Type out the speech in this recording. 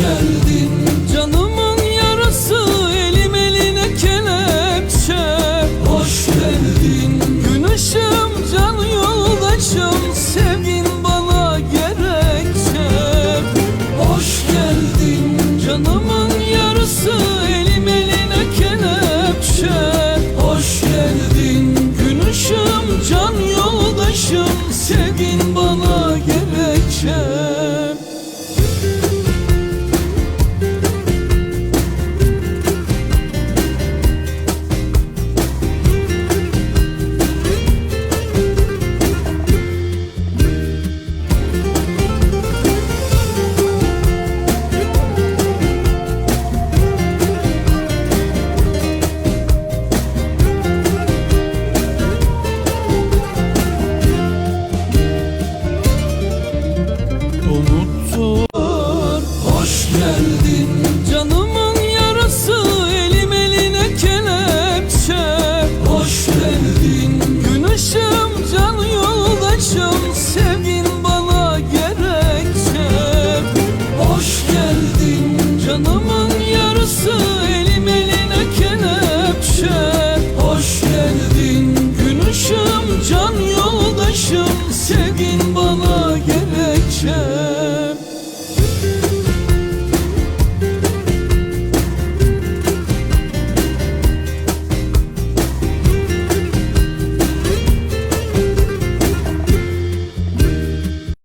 geldin Canımın yarısı elim eline kelepçe. Hoş geldin. Gün can yoldaşım. Sevgin bana gerekçe. Hoş geldin. Canımın geldin. Canımın yarısı elim eline kelepçe. Hoş geldin. Gün ışığım can yoldaşım. Sevgin bana gerekçe. Hoş geldin. Canımın yarısı elim eline kelepçe. Hoş geldin. Gün ışığım can yoldaşım. Sevgin bana gerekçe.